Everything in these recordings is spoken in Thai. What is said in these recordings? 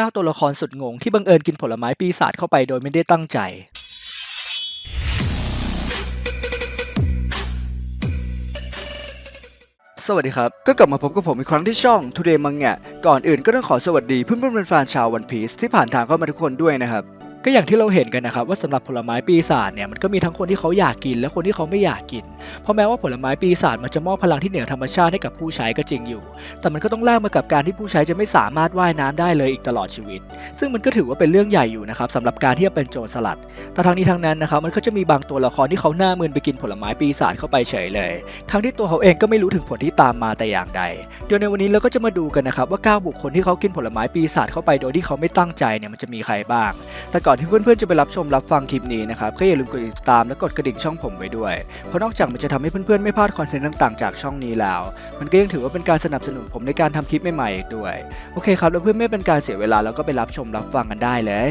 9 ตัวละครสุดงงที่บังเอิญกินผลไม้ปีศาจเข้าไปโดยไม่ได้ตั้งใจสวัสดีครับ ก็กลับมาพบกับผมอีกครั้งที่ช่อง Today Manga ก่อนอื่นก็ต้องขอสวัสดีเพื่อนเพื่อนแฟนชาววันพีซที่ผ่านทางเข้ามาทุกคนด้วยนะครับ ก็อย่างที่เราเห็นกันนะครับว่าสำหรับผลไม้ปีศาจเนี่ยมันก็มีทั้งคนที่เขาอยากกิน และคนที่เขาไม่อยากกิน เพราะแม้ว่าผลไม้ปีศาจมันจะมอบพลังที่เหนือธรรมชาติให้กับผู้ใช้ก็จริงอยู่ แต่มันก็ต้องแลกมากับการที่ผู้ใช้จะไม่สามารถว่ายน้ำได้เลยอีกตลอดชีวิต ซึ่งมันก็ถือว่าเป็นเรื่องใหญ่อยู่นะครับสำหรับการที่จะเป็นโจรสลัด แต่ทั้งนี้ทั้งนั้นนะครับมันก็จะมีบางตัวละครที่เขาหน้ามึนไปกินผลไม้ปีศาจเข้าไปเฉยเลย ทั้งที่ตัวเขาเองก็ไม่รู้ถึงผลที่ตามมาแต่อย่างใดเดี๋ยวในวันนี้เราก็จะมาดูกันนะครับว่า9บุคคลที่เขากินผลไม้ปีศาจเข้าไปโดยที่เขาไม่ตั้งใจเนี่ยมันจะมีใครบ้างแต่ก่อนที่เพื่อนๆจะไปรับชมรับฟังคลิปนี้นะครับก็อย่าลืมกดติดตามและกดกระดิ่งช่องผมไว้ด้วย เพราะนอกจากมันจะทำให้เพื่อนๆไม่พลาดคอนเทนต์ต่างๆจากช่องนี้แล้ว มันก็ยังถือว่าเป็นการสนับสนุนผมในการทำคลิปใหม่ๆอีกด้วย โอเคครับแล้วเพื่อนไม่เป็นการเสียเวลาแล้วก็ไปรับชมรับฟังกันได้เลย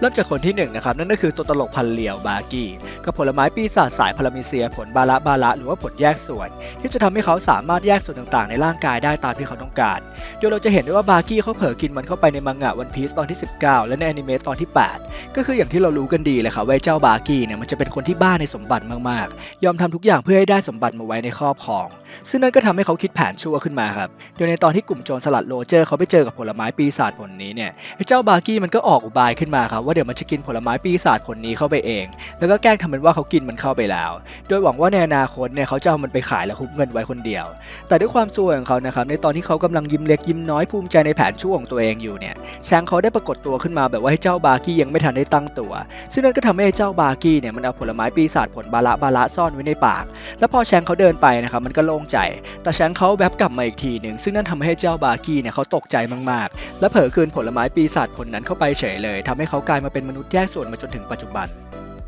เริ่มจากคนที่หนึ่งนะครับนั่นก็คือตัวตลกพันเหลียวบากี้กับผลไม้ปีศาจสายพารามิเซียผลบาละบาละหรือว่าผลแยกส่วน ที่จะทำให้เขาสามารถแยกส่วนต่างๆ ในร่างกายได้ตามที่เขาต้องการเดี๋ยวเราจะเห็นได้ว่าบากี้เขาเผลอกินมันเข้าไปในมังงะวันพีซตอนที่ 19 และในแอนิเมะตอนที่ 8 ก็คืออย่างที่เรารู้กันดีเลยครับว่าเจ้าบากี้เนี่ยมันจะเป็นคนที่บ้าในสมบัติมากๆ ยอมทำทุกอย่างเพื่อให้ได้สมบัติมาไว้ในครอบครอง ซึ่งนั่นก็ทำให้เขาคิดแผนชั่วขึ้นมาครับเดี๋ยวในตอนที่กลุ่มโจรสลัดโรเจอร์เขาไปเจอกับผลไม้ปีศาจผลนี้เนี่ยเจ้าบากี้มันก็ออกอุบายขึ้นมาครับว่าเดี๋ยวมันจะกินผลไม้ปีศาจผลนี้เข้าไปเอง แล้วก็แกล้งทำเป็นว่าเขากินมันเข้าไปแล้ว โดยหวังว่าในอนาคตเนี่ยเขาจะเอามันไปขายและคุบเงินไว้คนเดียว แต่ด้วยความซวยของเขานะครับในตอนที่เขากำลังยิ้มเล็กยิ้มน้อยภูมิใจในแผนชั่วของตัวเองอยู่เนี่ยแชงเขาได้ปรากฏตัวขึ้นมาแบบว่าให้เจ้าบากี้ยังไม่ทันได้ตั้งตัว ซึ่งนั่นก็ทำให้เจ้าบากี้เนี่ยมันเอาผลไม้ปีศาจผลบาละบาละซ่อนไว้ในปาก แล้วพอแชงเขาเดินไปนะครับมันก็โล่งใจ แต่แชงเขาแวบกลับมาอีกทีหนึ่งซึ่งนั่นทำให้เจ้าบากี้เนี่ยเขาตกใจมากๆ และเผลอคืนผลไม้ปีศาจผลนั้นเข้าไปเฉยเลยทำให้เขากลายายมาเป็นมนุษย์แยกส่วนมาจนถึงปัจจุบัน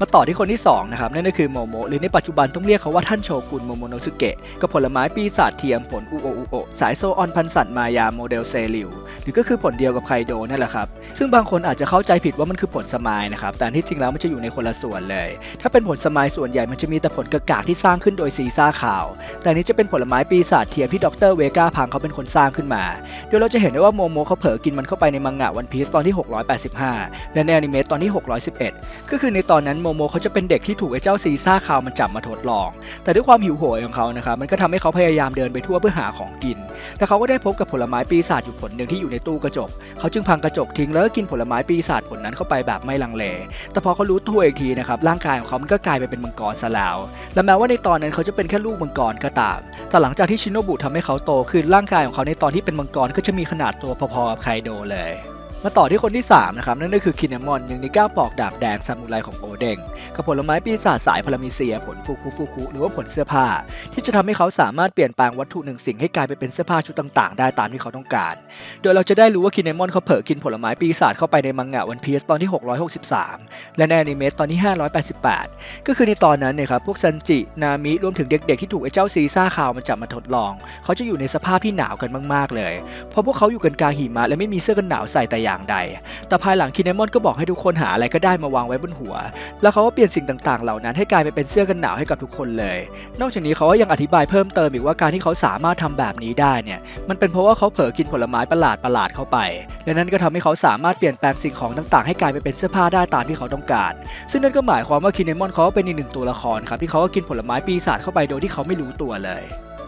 มาต่อที่คนที่2นะครับนั่นก็คือโมโมหรือในปัจจุบันต้องเรียกเขาว่าท่านโชกุนโมโมโนสุเกะกับผลไม้ปีศาจเทียมผลอุโออุโอสายโซออนพันสัตว์มายาโมเดลเซริวหรือก็คือผลเดียวกับไคโดนั่นแหละครับซึ่งบางคนอาจจะเข้าใจผิดว่ามันคือผลสมายนะครับแต่ที่จริงแล้วมันจะอยู่ในคนละส่วนเลย ถ้าเป็นผลสมายส่วนใหญ่มันจะมีแต่ผลกากากที่สร้างขึ้นโดยซีซ่าขาว แต่นี้จะเป็นผลไม้ปีศาจเทียมที่ดรเวก้าพังเขาเป็นคนสร้างขึ้นมาเดี๋ยเราจะเห็นได้ว่าโมโมเขาเผลอกินมันเข้าไปในมังงะวันพีซตอนที่ 685 และในอนิเมะตอนที่ 611 ก็คือในตอนนั้นโมโมเขาจะเป็นเด็กที่ถูกไอ้เจ้าซีซ่าคาวมันจับมาทดลอง แต่ด้วยความหิวโหยของเขานะครับมันก็ทำให้เขาพยายามเดินไปทั่วเพื่อหาของกิน แต่เขาก็ได้พบกับผลไม้ปีศาจอยู่ผลหนึ่งที่อยู่ในตู้กระจก เขาจึงพังกระจกทิ้งแล้วก็กินผลไม้ปีศาจผลนั้นเข้าไปแบบไม่ลังเล แต่พอเขารู้ตัวอีกทีนะครับร่างกายของเขามันก็กลายไปเป็นมังกรซะแล้ว และแม้ว่าในตอนนั้นเขาจะเป็นแค่ลูกมังกรก็ตาม แต่หลังจากที่ชินโนบุทำให้เขาโตขึ้นร่างกายของเขาในตอนที่เป็นมังกรก็จะมีขนาดตัวพอๆกับไคโดเลย มาต่อที่คนที่ 3 นะครับ นั่นก็คือคินามอนหนึ่งในก้าปอกดาบแดงซามูไรของโอเดงกับผลไม้ปีศาจสายพารามิเซีย ผลฟูคุฟูคุหรือว่าผลเสื้อผ้า ที่จะทำให้เขาสามารถเปลี่ยนแปลงวัตถุหนึ่งสิ่งให้กลายไปเป็นเสื้อผ้าชุดต่างๆ ได้ตามที่เขาต้องการ โดยเราจะได้รู้ว่าคินามอนเขาเผลอกินผลไม้ปีศาจเข้าไปในมังงะวันพีซตอนที่ 663 และในอนิเมะตอนที่ 588 ก็คือในตอนนั้นเนี่ยครับพวกซันจินามิรวมถึงเด็กๆที่ถูกไอ้เจ้าซีซ่าคาวมันจับมาทดลอง เขาจะอยู่ในสภาพที่หนาวกันมากๆเลยเพราะพวกเขาอยู่กันกลางหิมะและไม่มีเสื้อกันหนาวใส่แต่อย่างใด แต่ภายหลังคินเนมอนก็บอกให้ทุกคนหาอะไรก็ได้มาวางไว้บนหัว แล้วเขาก็เปลี่ยนสิ่งต่างๆ เหล่านั้นให้กลายไปเป็นเสื้อกันหนาวให้กับทุกคนเลย นอกจากนี้เขาก็ยังอธิบายเพิ่มเติมอีกว่าการที่เขาสามารถทำแบบนี้ได้เนี่ย มันเป็นเพราะว่าเขาเผลอกินผลไม้ประหลาดประหลาดๆเข้าไป และนั่นก็ทำให้เขาสามารถเปลี่ยนแปลงสิ่งของต่างๆ ให้กลายไปเป็นเสื้อผ้าได้ตามที่เขาต้องการ ซึ่งนั่นก็หมายความว่าคินเนมอนเขาเป็นอีกหนึ่งตัวละครครับที่เขาก็กินผลไม้ปีศาจเข้าไปโดยที่เขาไม่รู้ตัวเลย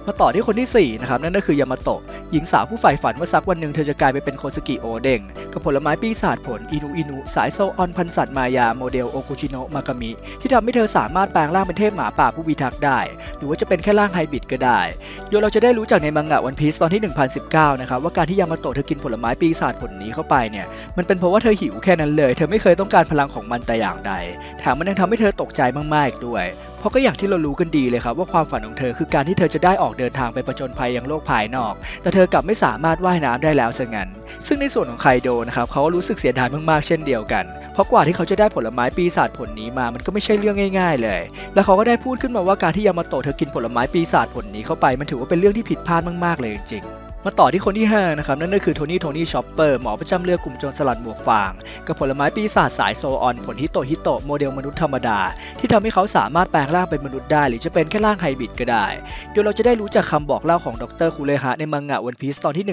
มาต่อที่คนที่ 4 นะครับ นั่นก็คือยามาโตะหญิงสาวผู้ใฝ่ฝันว่าสักวันหนึ่งเธอจะกลายไปเป็นโคสกิโอเด้งกับผลไม้ปีศาจผลอินุอินุสายโซออนพันสัตว์มายาโมเดลโอคุชิโนะมากามิ ที่ทำให้เธอสามารถแปลงร่างเป็นเทพหมาป่าผู้พิทักษ์ได้ หรือว่าจะเป็นแค่ร่างไฮบริดก็ได้ โดยเราจะได้รู้จากในมังงะวันพีซตอนที่ 1019 นะครับ ว่าการที่ยามาโตะเธอกินผลไม้ปีศาจผลนี้เข้าไปเนี่ยมันเป็นเพราะว่าเธอหิวแค่นั้นเลย เธอไม่เคยต้องการพลังของมันแต่อย่างใดแถมมันยังทำให้เธอตกใจมากๆอีกด้วย เพราะก็อย่างที่เรารู้กันดีเลยครับว่าความฝันของเธอคือการที่เธอจะได้ออกเดินทางไปประจนภัยยังโลกภายนอก แต่เธอกลับไม่สามารถว่ายน้ำได้แล้วซะงั้น ซึ่งในส่วนของไคโดนะครับเขาก็รู้สึกเสียดายมากๆเช่นเดียวกัน เพราะกว่าที่เขาจะได้ผลไม้ปีศาจผลนี้มา มันก็ไม่ใช่เรื่องง่าย ๆ เลย แล้วเขาก็ได้พูดขึ้นมาว่าการที่ยามาโตะเธอกินผลไม้ปีศาจผลนี้เข้าไป มันถือว่าเป็นเรื่องที่ผิดพลาดมากๆเลยจริงๆ มาต่อที่คนที่5นะครับนั่นก็คือโทนี่โทนี่ชอปเปอร์หมอประจำเรือกลุ่มโจรสลัดหมวกฟาง กับผลไม้ปีศาจสายโซออน ผลฮิโตฮิโตโมเดลมนุษย์ธรรมดา ที่ทำให้เขาสามารถแปลงร่างเป็นมนุษย์ได้ หรือจะเป็นแค่ร่างไฮบริดก็ได้ เดี๋ยวเราจะได้รู้จากคำบอกเล่าของดรคูเลฮะในมังงะวันพีซตอนที่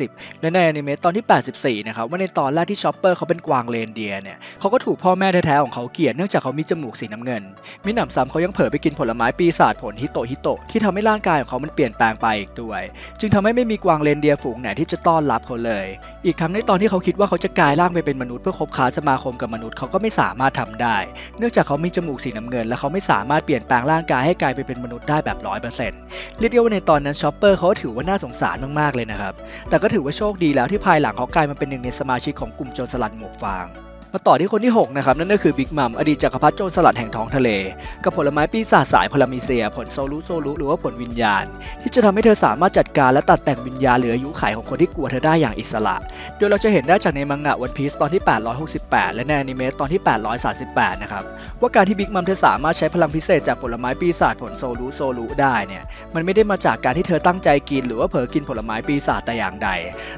140 และในอนิเมะตอนที่ 84 นะครับว่าในตอนแรกที่ชอปเปอร์เขาเป็นกวางเรนเดียเนี่ยเขาก็ถูกพ่อแม่แท้ๆของเขาเกลียดเนื่องจากเขามีจมูกสีน้ำเงินมิหนำซ้ำเขายังเผลอไปกินผลไม้ปีศาจผลฮิโตฮิโตที่ทำให้ร่างกายของเขามันเปลี่ยนแปลงไปอีกด้วย จึงทำให้ไม่มีกวางเรนเดียฝูงไหนที่จะต้อนรับเขาเลย อีกทั้งในตอนที่เขาคิดว่าเขาจะกลายร่างไปเป็นมนุษย์เพื่อคบค้าสมาคมกับมนุษย์เขาก็ไม่สามารถทำได้ เนื่องจากเขามีจมูกสีน้ำเงิน และเขาไม่สามารถเปลี่ยนแปลงร่างกายให้กลายไปเป็นมนุษย์ได้แบบร้อยเปอร์เซ็นต์เรียกได้ว่าในตอนนั้นชอปเปอร์เขาถือว่าน่าสงสารมากๆเลยนะครับ แต่ก็ถือว่าโชคดีแล้วที่ภายหลังเขากลายมาเป็นหนึ่งในสมาชิกของกลุ่มโจรสลัดหมวกฟาง มาต่อที่คนที่ 6 นะครับ นั่นก็คือบิ๊กมัมอดีตจักรพรรดิโจรสลัดแห่งท้องทะเล กับผลไม้ปีศาจสายพลามิเซีย ผลโซลุโซลุหรือว่าผลวิญญาณ ที่จะทำให้เธอสามารถจัดการและตัดแต่งวิญญาณเหลืออายุขัยของคนที่กลัวเธอได้อย่างอิสระ โดยเราจะเห็นได้จากในมังงะวันพีซตอนที่ 868 และในอนิเมะตอนที่ 838 นะครับว่าการที่บิ๊กมัมเธอสามารถใช้พลังพิเศษจากผลไม้ปีศาจผลโซลุโซลุได้เนี่ยมันไม่ได้มาจากการที่เธอตั้งใจกิน หรือว่าเผลอกินผลไม้ปีศาจแต่อย่างใด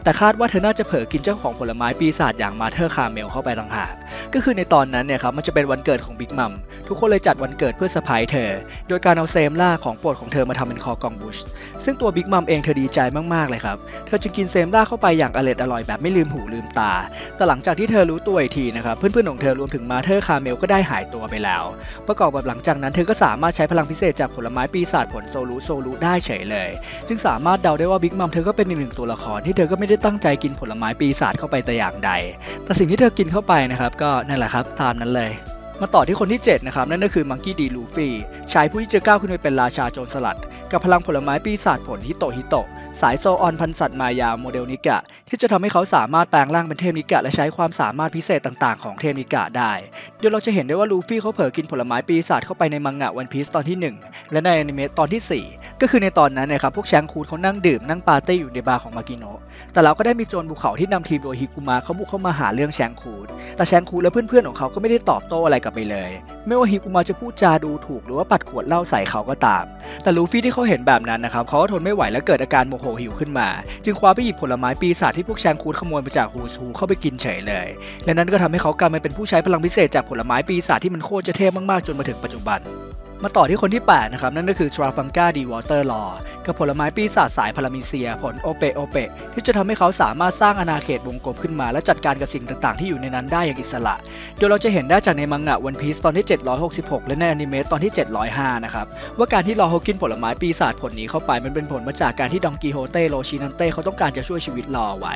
แต่คาดว่าเธอน่าจะเผลอกินเจ้าของผลไม้ปีศาจอย่างมาเธอคาเมลเข้าไปต่างหาก that. ก็คือในตอนนั้นเนี่ยครับมันจะเป็นวันเกิดของบิ๊กมัมทุกคนเลยจัดวันเกิดเพื่อเซอร์ไพรส์เธอ โดยการเอาเซมล่าของโปรดของเธอมาทำเป็นคอกองบุช ซึ่งตัวบิ๊กมัมเองเธอดีใจมากๆเลยครับ เธอจึงกินเซมล่าเข้าไปอย่างอร่อยอร่อยแบบไม่ลืมหูลืมตา แต่หลังจากที่เธอรู้ตัวอีกทีนะครับ เพื่อนๆของเธอรวมถึงมาเธอคาเมลก็ได้หายตัวไปแล้ว ประกอบกับหลังจากนั้นเธอก็สามารถใช้พลังพิเศษจากผลไม้ปีศาจผลโซลุโซลุได้เฉยเลย จึงสามารถเดาได้ว่าบิ๊กมัมเธอก็เป็นอีกหนึ่งตัวละครที่เธอก็ไม่ได้ตั้งใจกินผลไม้ปีศาจเข้าไปแต่อย่างใด แต่สิ่งที่เธอกินเข้าไปนะครับก็นั่นแหละครับตามนั้นเลยมาต่อที่คนที่ 7 นะครับ นั่นก็คือมังกี้ดีลูฟี่ชายผู้ที่จะก้าวขึ้นไปเป็นราชาโจรสลัด กับพลังผลไม้ปีศาจผลฮิโตฮิโตสายโซออนพันสัตว์มายาโมเดลนิกะ ที่จะทำให้เขาสามารถแปลงร่างเป็นเทพนิกะ และใช้ความสามารถพิเศษต่างๆ ของเทพนิกะได้ เดี๋ยวเราจะเห็นได้ว่าลูฟี่เขาเผลอกินผลไม้ปีศาจเข้าไปในมังงะวันพีซตอนที่ 1 และในอนิเมะตอนทีสี่4 ก็คือในตอนนั้นนะครับพวกแชงคูดเขานั่งดื่มนั่งปาร์ตี้อยู่ในบาร์ของมากิโนะแต่เราก็ได้มีโจรภูเขาที่นำทีมโดยฮิกุมะเขาบุกเข้ามาหาเรื่องแชงคูดแต่แชงคูดและเพื่อนๆของเขาก็ไม่ได้ตอบโต้อะไรกลับไปเลย ไม่ว่าฮิกุมะจะพูดจาดูถูกหรือว่าปัดขวดเหล้าใส่เขาก็ตาม แต่ลูฟี่ที่เขาเห็นแบบนั้นนะครับเขาก็ทนไม่ไหวและเกิดอาการโมโหหิวขึ้นมา จึงคว้าไปหยิบผลไม้ปีศาจที่พวกแชงคูดขโมยมาจากฮูซูเข้าไปกินเฉยเลย และนั้นก็ทำให้เขากลายมาเป็นผู้ใช้พลังพิเศษจากผลไม้ปีศาจที่มันโคตรจะเทพมากๆจนมาถึงปัจจุบัน มาต่อที่คนที่ 8 นะครับ นั่นก็คือทราฟังกาดีวอเตอร์ลอกับผลไม้ปีศาจสายพารามิเซีย ผลโอเปโอเปที่จะทำให้เขาสามารถสร้างอาณาเขตวงกลมขึ้นมา และจัดการกับสิ่งต่างๆ ที่อยู่ในนั้นได้อย่างอิสระ โดยเราจะเห็นได้จากในมังงะวันพีซตอนที่ 766 และในอนิเมะตอนที่ 705 นะครับ ว่าการที่รอเขากินผลไม้ปีศาจผลนี้เข้าไปมันเป็นผลมาจากการที่ดองกีโฮเต้โรชินันเต้เขาต้องการจะช่วยชีวิตรอไว้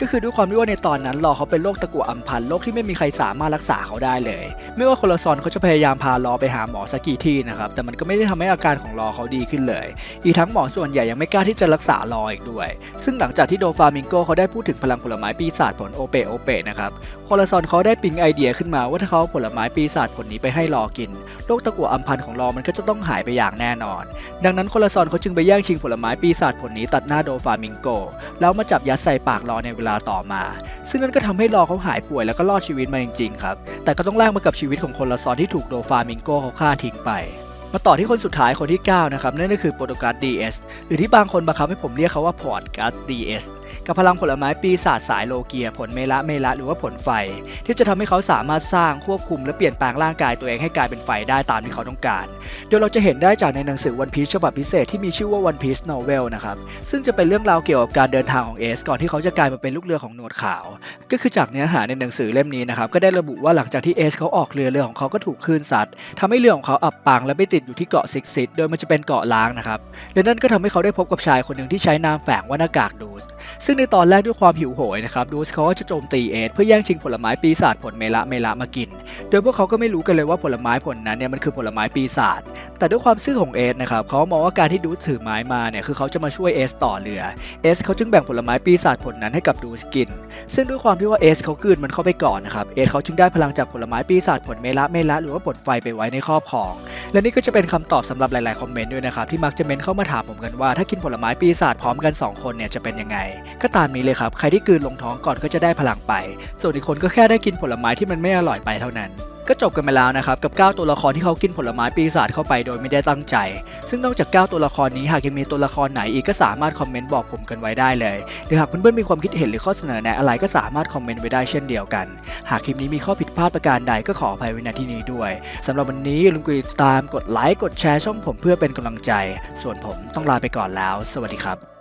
ก็คือด้วยความที่ว่าในตอนนั้นรอเขาเป็นโรคตะกั่วอัมพันโรคที่ไม่มีใครสามารถรักษาเขาได้เลย ไม่ว่าคนละซอนเขาจะพยายามพารอไปหาหมอสักกี่ทีนะครับ แต่มันก็ไม่ได้ทำให้อาการของรอเขาดีขึ้นเลย อีกทั้งหมอส่วนใหญ่ยังไม่กล้าที่จะรักษารออีกด้วย ซึ่งหลังจากที่โดฟามิงโกเขาได้พูดถึงพลังผลไม้ปีศาจผลโอเปโอเปนะครับโคลาซอนเขาได้ปิ๊งไอเดียขึ้นมาว่าถ้าเขาผลไม้ปีศาจผลนี้ไปให้รอกิน โรคตะกั่วอัมพันธ์ของรอมันก็จะต้องหายไปอย่างแน่นอน ดังนั้นโคลาซอนเขาจึงไปแย่งชิงผลไม้ปีศาจผลนี้ตัดหน้าโดฟามิงโก แล้วมาจับยัดใส่ปากรอในเวลาต่อมา ซึ่งนั่นก็ทำให้รอเขาหายป่วยแล้วก็รอดชีวิตมาจริงๆครับ แต่ก็ต้องแลกมากับชีวิตของคนละซอนที่ถูกโดฟามิงโกเขาฆ่าทิ้งไป มาต่อที่คนสุดท้ายคนที่ 9 นะครับ นั่นก็คือโปรโตการ์ด DS หรือที่บางคนบังคับให้ผมเรียกเขาว่าพอร์ตการ์ด DS กับพลังผลไม้ปีศาจสายโลเกีย ผลเมละเมละหรือว่าผลไฟ ที่จะทำให้เขาสามารถสร้างควบคุมและเปลี่ยนแปลงร่างกายตัวเองให้กลายเป็นไฟได้ตามที่เขาต้องการเดี๋ยวเราจะเห็นได้จากในหนังสือ One Piece ฉบับพิเศษที่มีชื่อว่า One Piece Novel นะครับซึ่งจะเป็นเรื่องราวเกี่ยวกับการเดินทางของเอสก่อนที่เขาจะกลายมาเป็นลูกเรือของหนวดขาว ก็คือจากเนื้อหาในหนังสือเล่มนี้นะครับก็ได้ระบุว่าหลังจากที่เอสเขาออกเรือเรือของเขาก็ถูกคลื่นซัดทำให้เรือของเขาอับปางและไปติดอยู่ที่เกาะซิกซิตโดยมันจะเป็นเกาะล้างนะครับและนั่นก็ทำให้เขาได้พบกับชายคนหนึ่งที่ใช้นามแฝงว่าหน้ากากดูสซึ่งในตอนแรกด้วยความหิวโหยนะครับดูสเขาก็จะโจมตีเอสเพื่อแย่งชิงผลไม้ปีศาจผลเมละเมละมากิน โดยพวกเขาก็ไม่รู้กันเลยว่าผลไม้ผลนั้นเนี่ยมันคือผลไม้ปีศาจแต่ด้วยความซื่อของเอสนะครับเขามองว่าการที่ดูสถือไม้มาเนี่ยคือเขาจะมาช่วยเอสต่อเรือเอสเขาจึงแบ่งผลไม้ปีศาจผลนั้นให้กับดูสกิน ซึ่งด้วยความที่ว่าเอสเขากืนมันเข้าไปก่อนนะครับเอสเขาจึงได้พลังจากผลไม้ปีศาจผลเมละเมละหรือว่าผลไฟไปไว้ในครอบครอง และนี่ก็จะเป็นคำตอบสำหรับหลาย ๆ คอมเมนต์ด้วยนะครับที่มักจะเมนเข้ามาถามผมกันว่าถ้ากินผลไม้ปีศาจพร้อมกันสองคนเนี่ยจะเป็นยังไงก็ตามนี้เลยครับ ใครที่กืนลงท้องก่อนก็จะได้พลังไป ส่วนอีกคนก็แค่ได้กินผลไม้ที่มันไม่อร่อยไปเท่านั้น ก็จบกันไปแล้วนะครับกับ 9 ตัวละครที่เขากินผลไม้ปีศาจเข้าไปโดยไม่ได้ตั้งใจ ซึ่งนอกจาก 9 ตัวละครนี้หากยังมีตัวละครไหนอีกก็สามารถคอมเมนต์บอกผมกันไว้ได้เลยหรือหากเพื่อนๆมีความคิดเห็นหรือข้อเสนอแนะอะไรก็สามารถคอมเมนต์ไว้ได้เช่นเดียวกัน หากคลิปนี้มีข้อผิดพลาดประการใดก็ขออภัยไว้ณที่นี้ด้วยสำหรับวันนี้อย่าลืมกดติดตามกดไลค์กดแชร์ช่องผมเพื่อเป็นกำลังใจ ส่วนผมต้องลาไปก่อนแล้ว สวัสดีครับ